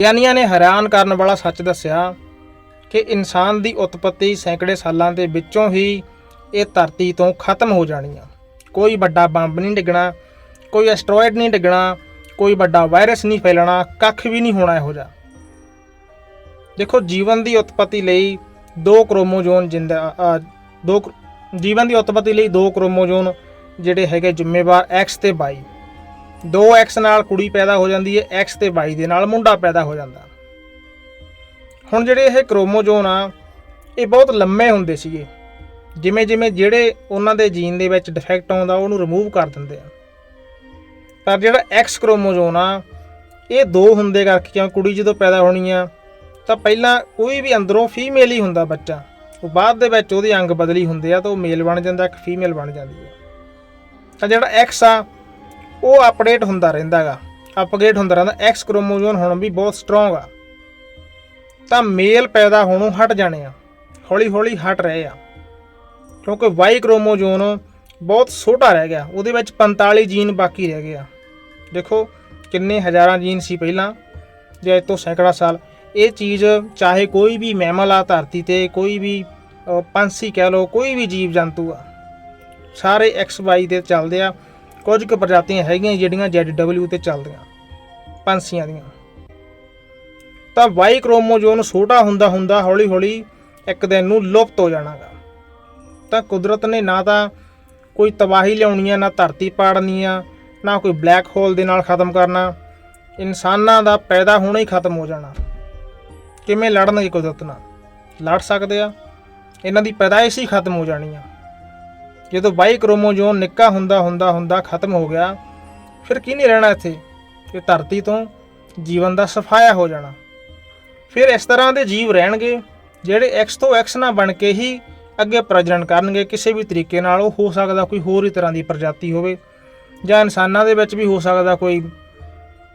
ਗਿਆਨੀਆਂ ਨੇ ਹੈਰਾਨ ਕਰਨ ਵਾਲਾ ਸੱਚ ਦੱਸਿਆ ਕਿ ਇਨਸਾਨ ਦੀ ਉਤਪਤੀ ਸੈਂਕੜੇ ਸਾਲਾਂ ਦੇ ਵਿੱਚੋਂ ਹੀ ਇਹ ਧਰਤੀ ਤੋਂ ਖਤਮ ਹੋ ਜਾਣੀ ਆ। ਕੋਈ ਵੱਡਾ ਬੰਬ ਨਹੀਂ ਡਿੱਗਣਾ, ਕੋਈ ਐਸਟਰੋਇਡ ਨਹੀਂ ਡਿੱਗਣਾ, ਕੋਈ ਵੱਡਾ ਵਾਇਰਸ ਨਹੀਂ ਫੈਲਣਾ, ਕੱਖ ਵੀ ਨਹੀਂ ਹੋਣਾ ਇਹੋ ਜਿਹਾ। ਦੇਖੋ, ਜੀਵਨ ਦੀ ਉਤਪਤੀ ਲਈ ਦੋ ਕ੍ਰੋਮੋਜ਼ੋਮ ਜਿੰਦਾ ਦੋ ਜੀਵਨ ਦੀ ਉਤਪਤੀ ਲਈ ਦੋ ਕ੍ਰੋਮੋਜ਼ੋਮ ਜਿਹੜੇ ਹੈਗੇ ਜ਼ਿੰਮੇਵਾਰ X ਤੇ Y ਦੋ X ਨਾਲ ਕੁੜੀ ਪੈਦਾ ਹੋ ਜਾਂਦੀ ਹੈ, X ਤੇ Y ਦੇ ਨਾਲ ਮੁੰਡਾ ਪੈਦਾ ਹੋ ਜਾਂਦਾ। ਹੁਣ ਜਿਹੜੇ ਇਹ ਕ੍ਰੋਮੋਜ਼ੋਮ ਆ, ਇਹ ਬਹੁਤ ਲੰਮੇ ਹੁੰਦੇ ਸੀਗੇ। ਜਿਵੇਂ ਜਿਵੇਂ ਜਿਹੜੇ ਉਹਨਾਂ ਦੇ ਜੀਨ ਦੇ ਵਿੱਚ ਡਿਫੈਕਟ ਆਉਂਦਾ, ਉਹਨੂੰ ਰਿਮੂਵ ਕਰ ਦਿੰਦੇ ਆ। ਪਰ ਜਿਹੜਾ X ਕ੍ਰੋਮੋਜ਼ੋਮ ਆ, ਇਹ ਦੋ ਹੁੰਦੇ ਕਰਕੇ ਕਿਉਂ ਕੁੜੀ ਜਦੋਂ ਪੈਦਾ ਹੋਣੀ ਆ, ਤਾਂ ਪਹਿਲਾਂ ਕੋਈ ਵੀ ਅੰਦਰੋਂ ਫੀਮੇਲ ਹੀ ਹੁੰਦਾ ਬੱਚਾ। ਉਹ ਬਾਅਦ ਦੇ ਵਿੱਚ ਉਹਦੇ ਅੰਗ ਬਦਲੀ ਹੁੰਦੇ ਆ, ਤਾਂ ਉਹ ਮੇਲ ਬਣ ਜਾਂਦਾ, ਇੱਕ ਫੀਮੇਲ ਬਣ ਜਾਂਦੀ ਹੈ ਤਾਂ ਜਿਹੜਾ X ਆ ਉਹ ਅਪਡੇਟ ਹੁੰਦਾ ਰਹਿੰਦਾਗਾ ਅਪਗ੍ਰੇਡ ਹੁੰਦਾ ਰਹਿੰਦਾ। ਐਕਸ ਕ੍ਰੋਮੋਜ਼ੋਮ ਹੁਣ ਵੀ ਬਹੁਤ ਸਟਰੋਂਗ ਆ। ਤਾਂ ਮੇਲ ਪੈਦਾ ਹੋਣੋਂ ਹਟ ਜਾਣੇ ਆ। ਹੌਲੀ ਹੌਲੀ ਹਟ ਰਹੇ ਆ। ਕਿਉਂਕਿ ਵਾਈ ਕ੍ਰੋਮੋਜ਼ੋਮ ਬਹੁਤ ਛੋਟਾ ਰਹਿ ਗਿਆ। ਉਹਦੇ ਵਿੱਚ 45 ਜੀਨ ਬਾਕੀ ਰਹਿ ਗਏ ਆ। ਦੇਖੋ ਕਿੰਨੇ ਹਜ਼ਾਰਾਂ ਜੀਨ ਸੀ ਪਹਿਲਾਂ ਜੇ ਇਹ ਤੋਂ ਸੈਂਕੜਾ ਸਾਲ। ਇਹ ਚੀਜ਼ ਚਾਹੇ ਕੋਈ ਵੀ ਮੈਮਲ ਆ ਧਰਤੀ ਤੇ ਕੋਈ ਵੀ ਅ, ਪੰਛੀ ਕਹਿ ਲਓ ਕੋਈ ਵੀ ਜੀਵ ਜੰਤੂ ਆ। ਸਾਰੇ ਐਕਸ ਵਾਈ ਦੇ ਚੱਲਦੇ ਆ। ਕੁਝ ਕੁ ਪ੍ਰਜਾਤੀਆਂ ਹੈਗੀਆਂ ਜਿਹੜੀਆਂ ZW ਤੇ ਚੱਲਦੀਆਂ, ਪੰਛੀਆਂ ਦੀਆਂ। ਤਾਂ ਵਾਈ ਕ੍ਰੋਮੋਜ਼ੋਮ ਛੋਟਾ ਹੁੰਦਾ ਹੁੰਦਾ ਹੌਲੀ ਹੌਲੀ ਇੱਕ ਦਿਨ ਨੂੰ ਲੁਪਤ ਹੋ ਜਾਣਾਗਾ। ਤਾਂ ਕੁਦਰਤ ਨੇ ਨਾ ਤਾਂ ਕੋਈ ਤਬਾਹੀ ਲਿਆਉਣੀ ਆ ਨਾ ਧਰਤੀ ਪਾੜਨੀ ਆ ਨਾ ਕੋਈ ਬਲੈਕ ਹੋਲ ਦੇ ਨਾਲ ਖਤਮ ਕਰਨਾ, ਇਨਸਾਨਾਂ ਦਾ ਪੈਦਾ ਹੋਣਾ ਹੀ ਖਤਮ ਹੋ ਜਾਣਾ। ਕਿਵੇਂ ਲੜਨਗੇ ਕੁਦਰਤ ਨਾਲ? ਲੜ ਸਕਦੇ ਆ। ਇਹਨਾਂ ਦੀ ਪੈਦਾਇਸ਼ ਹੀ ਖਤਮ ਹੋ ਜਾਣੀ ਆ। ਜਦੋਂ ਬਾਈ ਕ੍ਰੋਮੋਜ਼ੋਮ ਨਿੱਕਾ ਹੁੰਦਾ ਹੁੰਦਾ ਹੁੰਦਾ ਖਤਮ ਹੋ ਗਿਆ, ਫਿਰ ਕੀ ਨਹੀਂ ਰਹਿਣਾ ਇੱਥੇ? ਇਹ ਧਰਤੀ ਤੋਂ ਜੀਵਨ ਦਾ ਸਫਾਇਆ ਹੋ ਜਾਣਾ। ਫਿਰ ਇਸ ਤਰ੍ਹਾਂ ਦੇ ਜੀਵ ਰਹਿਣਗੇ, ਜਿਹੜੇ X ਤੋਂ X ਨਾ ਬਣ ਕੇ ਹੀ ਅੱਗੇ ਪ੍ਰਜਨਨ ਕਰਨਗੇ। ਕਿਸੇ ਵੀ ਤਰੀਕੇ ਨਾਲ ਉਹ ਹੋ ਸਕਦਾ ਕੋਈ ਹੋਰ ਹੀ ਤਰ੍ਹਾਂ ਦੀ ਪ੍ਰਜਾਤੀ ਹੋਵੇ, ਜਾਂ ਇਨਸਾਨਾਂ ਦੇ ਵਿੱਚ ਵੀ ਹੋ ਸਕਦਾ ਕੋਈ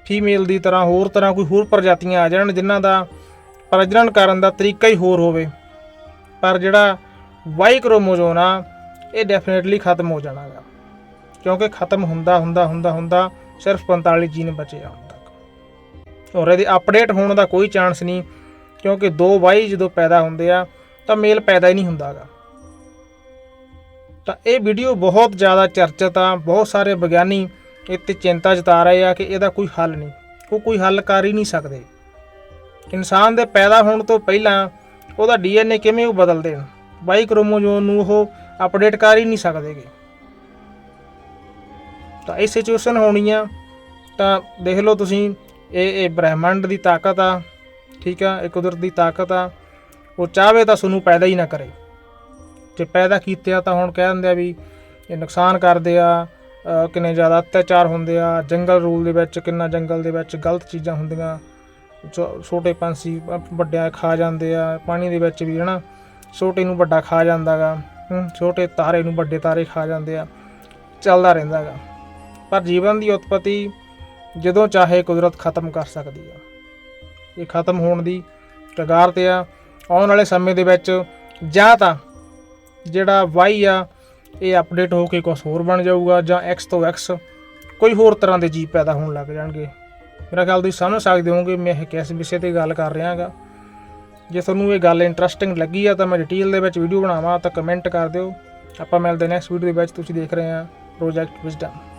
ਫੀਮੇਲ ਦੀ ਤਰ੍ਹਾਂ, ਹੋਰ ਤਰ੍ਹਾਂ ਕੋਈ ਹੋਰ ਪ੍ਰਜਾਤੀਆਂ ਆ ਜਾਣ, ਜਿਨ੍ਹਾਂ ਦਾ ਪ੍ਰਜਨਨ ਕਰਨ ਦਾ ਤਰੀਕਾ ਹੀ ਹੋਰ ਹੋਵੇ। ਪਰ ਜਿਹੜਾ ਵਾਈ ਕ੍ਰੋਮੋਜ਼ੋਮ ਆ ਇਹ ਡੈਫੀਨਿਟਲੀ ਖਤਮ ਹੋ ਜਾਣਾਗਾ। ਕਿਉਂਕਿ ਖਤਮ ਹੁੰਦਾ ਹੁੰਦਾ ਹੁੰਦਾ ਹੁੰਦਾ ਸਿਰਫ 45 ਜੀਨ ਬਚੇ ਆ ਹੁਣ ਤੱਕ। ਔਰ ਇਹਦੇ ਅਪਡੇਟ ਹੋਣ ਦਾ ਕੋਈ ਚਾਂਸ ਨਹੀਂ, ਕਿਉਂਕਿ ਦੋ ਵਾਈ ਜਦੋਂ ਪੈਦਾ ਹੁੰਦੇ ਆ, ਤਾਂ ਮੇਲ ਪੈਦਾ ਹੀ ਨਹੀਂ ਹੁੰਦਾਗਾ। ਤਾਂ ਇਹ ਵੀਡੀਓ ਬਹੁਤ ਜ਼ਿਆਦਾ ਚਰਚਿਤ ਆ, ਬਹੁਤ ਸਾਰੇ ਵਿਗਿਆਨੀ ਇੱਥੇ ਚਿੰਤਾ ਜਤਾ ਰਹੇ ਆ ਕਿ ਇਹਦਾ ਕੋਈ ਹੱਲ ਨਹੀਂ, ਉਹ ਕੋਈ ਹੱਲ ਕਰ ਹੀ ਨਹੀਂ ਸਕਦੇ। ਇਨਸਾਨ ਦੇ ਪੈਦਾ ਹੋਣ ਤੋਂ ਪਹਿਲਾਂ ਉਹਦਾ ਡੀਐਨਏ ਕਿਵੇਂ ਉਹ ਬਦਲ ਦੇਣ? ਬਾਈ ਕ੍ਰੋਮੋਜ਼ੋਮ ਨੂੰ ਉਹ ਅਪਡੇਟ ਕਰ ਹੀ ਨਹੀਂ ਸਕਦੇਗੇ ਤਾਂ ਇਹ ਸਿਚੁਏਸ਼ਨ ਹੋਣੀ ਆ, ਤਾਂ ਦੇਖ ਲਓ ਤੁਸੀਂ, ਇਹ ਇਹ ਬ੍ਰਹਿਮੰਡ ਦੀ ਤਾਕਤ ਆ, ਠੀਕ ਆ, ਇਹ ਕੁਦਰਤ ਦੀ ਤਾਕਤ ਆ, ਉਹ ਚਾਹਵੇ ਤਾਂ ਤੁਹਾਨੂੰ ਪੈਦਾ ਹੀ ਨਾ ਕਰੇ। ਜੇ ਪੈਦਾ ਕੀਤੇ ਆ ਤਾਂ ਹੁਣ ਕਹਿ ਦਿੰਦੇ ਆ ਵੀ ਇਹ ਨੁਕਸਾਨ ਕਰਦੇ ਆ ਕਿੰਨੇ ਜ਼ਿਆਦਾ ਅਤਿਆਚਾਰ ਹੁੰਦੇ ਆ, ਜੰਗਲ ਰੂਲ ਦੇ ਵਿੱਚ ਕਿੰਨਾ ਜੰਗਲ ਦੇ ਵਿੱਚ ਗਲਤ ਚੀਜ਼ਾਂ ਹੁੰਦੀਆਂ, ਛੋ- ਛੋਟੇ ਪੰਛੀ ਵੱਡਿਆਂ ਖਾ ਜਾਂਦੇ ਆ, ਪਾਣੀ ਦੇ ਵਿੱਚ ਵੀ ਹਨਾ, ਛੋਟੇ ਨੂੰ ਵੱਡਾ ਖਾ ਜਾਂਦਾਗਾ ਛੋਟੇ ਤਾਰੇ ਨੂੰ ਵੱਡੇ ਤਾਰੇ ਖਾ ਜਾਂਦੇ ਆ, ਚੱਲਦਾ ਰਹਿੰਦਾ ਰਹਿੰਦਾਗਾ ਪਰ ਜੀਵਨ ਦੀ ਉਤਪਤੀ ਜਦੋਂ ਚਾਹੇ ਕੁਦਰਤ ਖਤਮ ਕਰ ਸਕਦੀ ਆ। ਇਹ ਖਤਮ ਹੋਣ ਦੀ ਕਗਾਰ ਤੇ ਆ, ਆਉਣ ਵਾਲੇ ਸਮੇਂ ਦੇ ਵਿੱਚ ਜਾਂ ਤਾਂ ਜਿਹੜਾ ਵਾਈ ਆ, ਇਹ ਅਪਡੇਟ ਹੋ ਕੇ ਕੁਝ ਹੋਰ ਬਣ ਜਾਊਗਾ ਜਾਂ X ਤੋਂ X ਕੋਈ ਹੋਰ ਤਰ੍ਹਾਂ ਦੇ ਜੀਵ ਪੈਦਾ ਹੋਣ ਲੱਗ ਜਾਣਗੇ। ਮੇਰਾ ਖਿਆਲ ਤੁਸੀਂ ਸਮਝ ਸਕਦੇ ਹੋਗੇ ਮੈਂ ਇਹ ਕਿਸ ਵਿਸ਼ੇ ਤੇ ਗੱਲ ਕਰ ਰਿਹਾ ਹਾਂਗਾ ਜੇ ਤੁਹਾਨੂੰ ਇਹ ਗੱਲ ਇੰਟਰਸਟਿੰਗ ਲੱਗੀ ਆ ਤਾਂ ਮੈਂ ਡਿਟੇਲ ਦੇ ਵਿੱਚ ਵੀਡੀਓ ਬਣਾਵਾਂ ਤਾਂ ਕਮੈਂਟ ਕਰ ਦਿਓ। ਆਪਾਂ ਮਿਲਦੇ ਨੈਕਸਟ ਵੀਡੀਓ ਦੇ ਵਿੱਚ, ਤੁਸੀਂ ਦੇਖ ਰਹੇ ਆ ਪ੍ਰੋਜੈਕਟ ਵਿਜ਼ਡਮ